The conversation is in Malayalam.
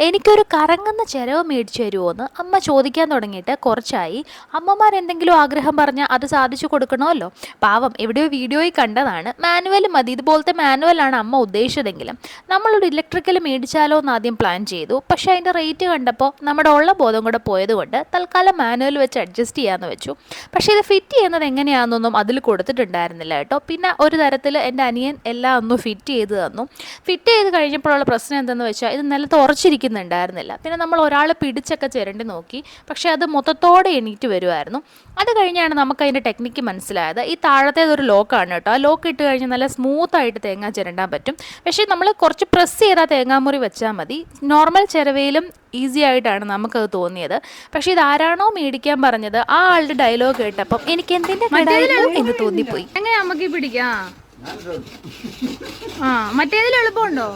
എനിക്കൊരു കറങ്ങുന്ന ചിരവ് മേടിച്ചു തരുമോയെന്ന് അമ്മ ചോദിക്കാൻ തുടങ്ങിയിട്ട് കുറച്ചായി. അമ്മമാർ എന്തെങ്കിലും ആഗ്രഹം പറഞ്ഞാൽ അത് സാധിച്ചു കൊടുക്കണമല്ലോ. പാവം എവിടെയോ വീഡിയോയിൽ കണ്ടതാണ്. മാനുവൽ മതി. ഇതുപോലത്തെ മാനുവലാണ് അമ്മ ഉദ്ദേശിച്ചതെങ്കിലും. നമ്മളൊരു ഇലക്ട്രിക്കൽ മേടിച്ചാലോ എന്ന് ആദ്യം പ്ലാൻ ചെയ്തു. പക്ഷേ അതിന്റെ റേറ്റ് കണ്ടപ്പോൾ നമ്മുടെ ഉള്ള ബോധം കൂടെ പോയതുകൊണ്ട് തൽക്കാലം മാനുവൽ വെച്ച് അഡ്ജസ്റ്റ് ചെയ്യാമെന്ന് വെച്ചു. പക്ഷേ ഇത് ഫിറ്റ് ചെയ്യുന്നത് എങ്ങനെയാണെന്നൊന്നും അതിൽ കൊടുത്തിട്ടുണ്ടായിരുന്നില്ല കേട്ടോ. പിന്നെ ഒരു തരത്തിൽ എന്റെ അനിയൻ എല്ലാം ഒന്ന് ഫിറ്റ് ചെയ്ത് തന്നു. ഫിറ്റ് ചെയ്ത് കഴിഞ്ഞപ്പോഴുള്ള പ്രശ്നം എന്തെന്ന് വെച്ചാൽ ഇത് നിലത്ത് ഉറച്ചിരിക്കുന്നുണ്ടായിരുന്നില്ല പിന്നെ നമ്മൾ ഒരാൾ പിടിച്ചൊക്കെ ചിരണ്ടി നോക്കി. പക്ഷേ അത് മൊത്തത്തോടെ എണീറ്റ് വരുമായിരുന്നു അത് കഴിഞ്ഞാണ് നമുക്ക് അതിന്റെ ടെക്നിക്ക് മനസ്സിലായത്. ഈ താഴത്തേതൊരു ലോക്കാണ് കേട്ടോ. ആ ലോക്ക് ഇട്ട് കഴിഞ്ഞാൽ നല്ല സ്മൂത്തായിട്ട് തേങ്ങ ചിരണ്ടാൻ പറ്റും. പക്ഷേ നമ്മൾ കുറച്ച് പ്രസ് ചെയ്താൽ തേങ്ങാമുറി വെച്ചാൽ മതി. നോർമൽ ചിരവയിലും ഈസി ആയിട്ടാണ് നമുക്കത് തോന്നിയത്. പക്ഷെ ഇത് ആരാണോ മേടിക്കാൻ പറഞ്ഞത്? ആ ആളുടെ ഡയലോഗ് കേട്ടപ്പം എനിക്ക് എന്തിന്റെ എന്ന് തോന്നിപ്പോയി. എങ്ങനെ നമുക്ക് പിടിക്കാം? ആ മറ്റേതിൽ എളുപ്പമുണ്ടോ?